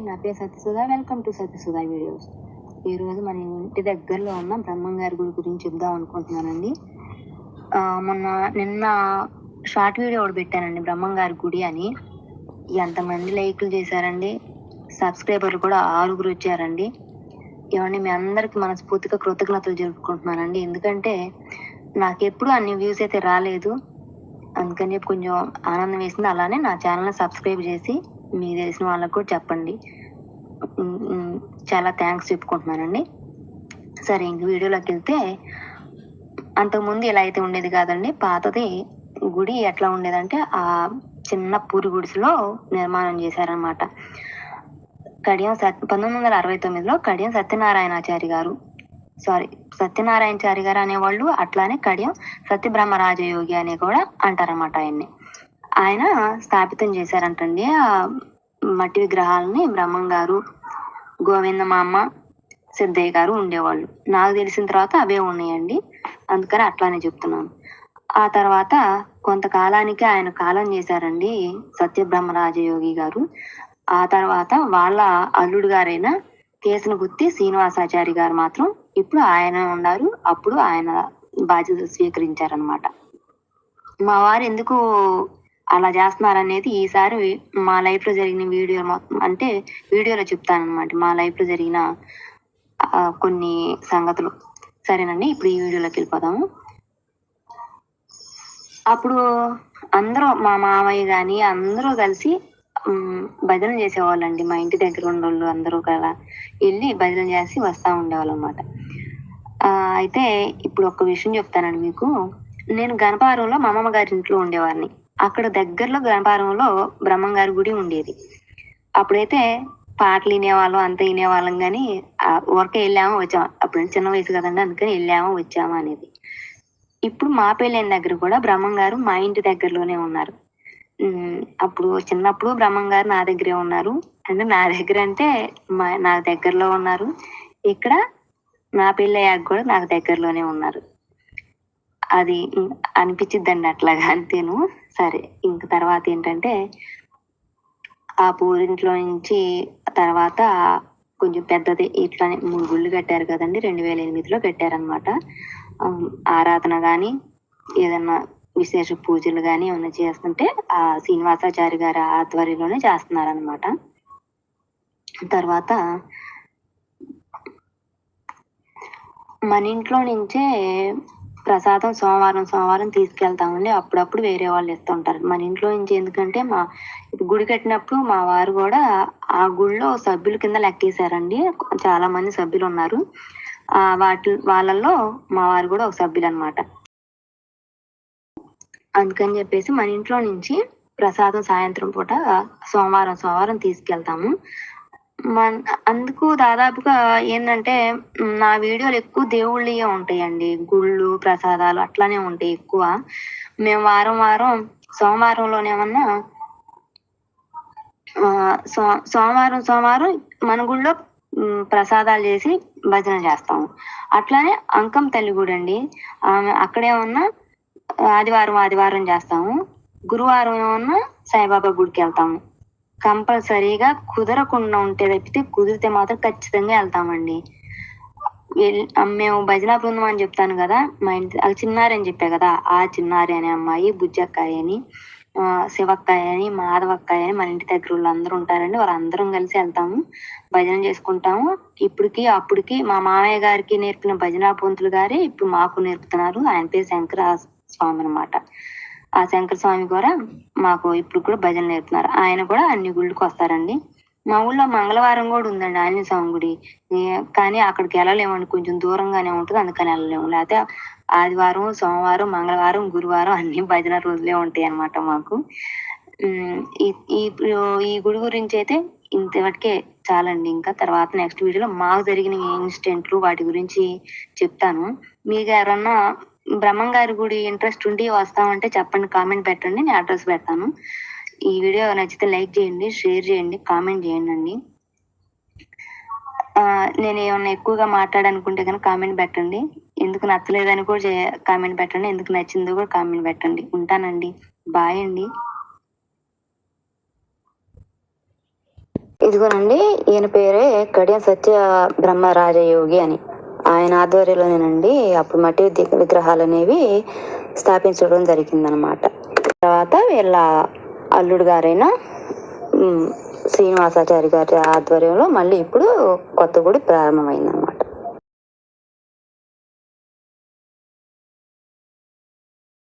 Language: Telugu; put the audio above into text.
నా పేరు Satyasudha. Welcome to Satyasudha videos ఈరోజు మన ఇంటి దగ్గరలో ఉన్న. బ్రహ్మం గారి గుడి గురించి చెప్దాం అనుకుంటున్నానండి. మొన్న నిన్న షార్ట్ వీడియో ఒకటి పెట్టానండి బ్రహ్మం గారి గుడి అని. ఎంతమంది లైకులు చేశారండి. సబ్స్క్రైబర్లు కూడా ఆరుగురు వచ్చారండి. ఇవన్నీ మీ అందరికి మనస్ఫూర్తిగా కృతజ్ఞతలు జరుపుకుంటున్నానండి. ఎందుకంటే నాకు ఎప్పుడు అన్ని వ్యూస్ అయితే రాలేదు. అందుకని చెప్పి కొంచెం ఆనందం వేసింది. అలానే నా ఛానల్ని సబ్స్క్రైబ్ చేసి మీకు తెలిసిన వాళ్ళకు కూడా చెప్పండి. చాలా థ్యాంక్స్ చెప్పుకుంటున్నానండి. సరే ఇంక వీడియోలోకి వెళ్తే అంతకుముందు ఇలా అయితే ఉండేది కాదండి. పాతది గుడి ఎట్లా ఉండేదంటే ఆ చిన్న పూరి గుడిసెలో నిర్మాణం చేశారనమాట కడియం సత్ పంతొమ్మిది వందల అరవై తొమ్మిదిలో కడియం సత్యనారాయణాచారి గారు సారీ సత్యనారాయణచారి గారు అనేవాళ్ళు అట్లానే కడియం సత్యబ్రహ్మరాజయోగి అని కూడా అంటారన్నమాట ఆయన్ని. ఆయన స్థాపితం చేశారంటండి. ఆ మట్టి విగ్రహాలని బ్రహ్మం గారు గోవిందమామ సిద్ధయ్య గారు ఉండేవాళ్ళు. నాకు తెలిసిన తర్వాత అవే ఉన్నాయండి. అందుకని అట్లానే చెప్తున్నాను. ఆ తర్వాత కొంతకాలానికి ఆయన కాలం చేశారండి సత్యబ్రహ్మరాజయోగి గారు. ఆ తర్వాత వాళ్ళ అల్లుడు గారైన కేసనగుత్తి శ్రీనివాసాచారి గారు మాత్రం ఇప్పుడు ఆయన ఉన్నారు. అప్పుడు ఆయన బాధ్యత స్వీకరించారనమాట మా వారు ఎందుకు అలా చేస్తున్నారు అనేది ఈసారి మా లైఫ్లో జరిగిన వీడియో మొత్తం. అంటే వీడియోలో చెప్తానన్నమాట. మా లైఫ్లో జరిగిన కొన్ని సంగతులు. సరేనండి ఇప్పుడు ఈ వీడియోలోకి వెళ్ళిపోదాము. అప్పుడు అందరూ మా మామయ్య గాని అందరూ కలిసి భజన చేసేవాళ్ళండి. మా ఇంటి దగ్గర ఉన్నోళ్ళు అందరూ కదా వెళ్ళి భజన చేసి వస్తూ ఉండేవాళ్ళు అనమాట అయితే ఇప్పుడు ఒక విషయం చెప్తానండి మీకు. నేను గణపారంలో మా అమ్మమ్మ గారి ఇంట్లో ఉండేవాడిని. అక్కడ దగ్గరలో గణపారంలో బ్రహ్మం గారి గుడి ఉండేది. అప్పుడైతే పాటలు వినేవాళ్ళం అంత వినేవాళ్ళం కానీ ఊరికే వెళ్ళాము వచ్చాము? అప్పుడు చిన్న వయసు కదండి అందుకని వెళ్ళామో వచ్చామా అనేది. ఇప్పుడు మా పెళ్ళైన దగ్గర కూడా బ్రహ్మం గారు మా ఇంటి దగ్గరలోనే ఉన్నారు. అప్పుడు చిన్నప్పుడు బ్రహ్మం గారు నా దగ్గరే ఉన్నారు. అంటే నా దగ్గర అంటే మా నా దగ్గరలో ఉన్నారు. ఇక్కడ నా పెళ్ళయ్యాక కూడా నాకు దగ్గరలోనే ఉన్నారు. అది అనిపించిద్దండి అట్లాగా అంతేను. సరే ఇంక తర్వాత ఏంటంటే ఆ పూరింట్లో నుంచి తర్వాత కొంచెం పెద్దది ఇట్లానే మూడు గుళ్ళు కట్టారు కదండి రెండు వేల ఎనిమిదిలో కట్టారనమాట ఆరాధన కానీ ఏదన్నా విశేష పూజలు కానీ ఏమైనా చేస్తుంటే ఆ శ్రీనివాసాచారి గారి ఆధ్వర్యంలోనే చేస్తున్నారనమాట తర్వాత మన ఇంట్లో నుంచే ప్రసాదం సోమవారం సోమవారం తీసుకెళ్తామండి. అప్పుడప్పుడు వేరే వాళ్ళు ఇస్తుంటారు. మన ఇంట్లో నుంచి ఎందుకంటే మా గుడి కట్టినప్పుడు మా వారు కూడా ఆ గుడిలో సభ్యుల కింద లెక్కేశారండి. చాలా మంది సభ్యులు ఉన్నారు. ఆ వాటి వాళ్ళల్లో మా వారు కూడా ఒక సభ్యులు అనమాట అందుకని చెప్పేసి మన ఇంట్లో నుంచి ప్రసాదం సాయంత్రం పూట సోమవారం సోమవారం తీసుకెళ్తాము. మన అందుకు దాదాపుగా ఏంటంటే నా వీడియోలు ఎక్కువ దేవుళ్ళే ఉంటాయండి. గుళ్ళు ప్రసాదాలు అట్లానే ఉంటాయి ఎక్కువ. మేము వారం వారం సోమవారంలోనేమన్నా సో సోమవారం సోమవారం మన గుళ్ళో ప్రసాదాలు చేసి భజన చేస్తాము అట్లానే అంకం తల్లి గుడి అండి ఆమె అక్కడేమన్నా ఆదివారం ఆదివారం చేస్తాము. గురువారం ఏమన్నా సాయిబాబా గుడికి వెళ్తాము. కంపల్సరీగా కుదరకుండా ఉంటే తప్పితే కుదిరితే మాత్రం ఖచ్చితంగా వెళ్తామండి. మేము భజన బృందం అని చెప్తాను కదా మా ఇంటి అది చిన్నారి అని చెప్పా కదా ఆ చిన్నారి అనే అమ్మాయి బుజ్జక్కాయ అని శివక్కాయ అని మాధవక్కాయ అని మన ఇంటి దగ్గర వాళ్ళు అందరూ ఉంటారండి వాళ్ళందరం కలిసి వెళ్తాము భజన చేసుకుంటాము. ఇప్పటికి అప్పటికి మా మామయ్య గారికి నేర్పిన భజన పంతులు గారే ఇప్పుడు మాకు నేర్పుతున్నారు. ఆయన పేరు శంకర స్వామి అన్నమాట. ఆ శంకర స్వామి కూడా మాకు ఇప్పుడు కూడా భజన నేర్పుతున్నారు. ఆయన కూడా అన్ని గుళ్ళకి వస్తారండి. మా ఊళ్ళో మంగళవారం కూడా ఉందండి ఆంజనేయ స్వామి గుడి. కానీ అక్కడికి వెళ్ళలేమండి. కొంచెం దూరంగానే ఉంటుంది. అందుకని వెళ్ళలేము. లేకపోతే ఆదివారం సోమవారం మంగళవారం గురువారం అన్ని భజన రోజులే ఉంటాయి అన్నమాట మాకు. ఈ ఈ ఈ గుడి గురించి అయితే ఇంతవరకే చాలండి. ఇంకా తర్వాత నెక్స్ట్ వీడియోలో మాకు జరిగిన ఇన్సిడెంట్లు వాటి గురించి చెప్తాను. మీకు ఎవరన్నా బ్రహ్మం గారి గుడి ఇంట్రెస్ట్ ఉండి వస్తామంటే చెప్పండి కామెంట్ పెట్టండి నేను అడ్రస్ పెడతాను. ఈ వీడియో నచ్చితే లైక్ చేయండి షేర్ చేయండి కామెంట్ చేయండి అండి. నేను ఏమన్నా ఎక్కువగా మాట్లాడనుకుంటే కనుక కామెంట్ పెట్టండి. ఎందుకు నచ్చలేదని కూడా కామెంట్ పెట్టండి. ఎందుకు నచ్చిందో కూడా కామెంట్ పెట్టండి. ఉంటానండి. బాయ్ అండి. ఇదిగోనండి ఈయన పేరే కడియం సత్య బ్రహ్మ రాజయోగి అని. ఆయన ఆధ్వర్యంలోనేనండి. అప్పుడు మట్టి విగ్రహాలు అనేవి స్థాపించడం జరిగిందనమాట. తర్వాత వీళ్ళ అల్లుడు గారైన శ్రీనివాసాచారి గారి ఆధ్వర్యంలో మళ్ళీ ఇప్పుడు కొత్త గుడి ప్రారంభమైందన్నమాట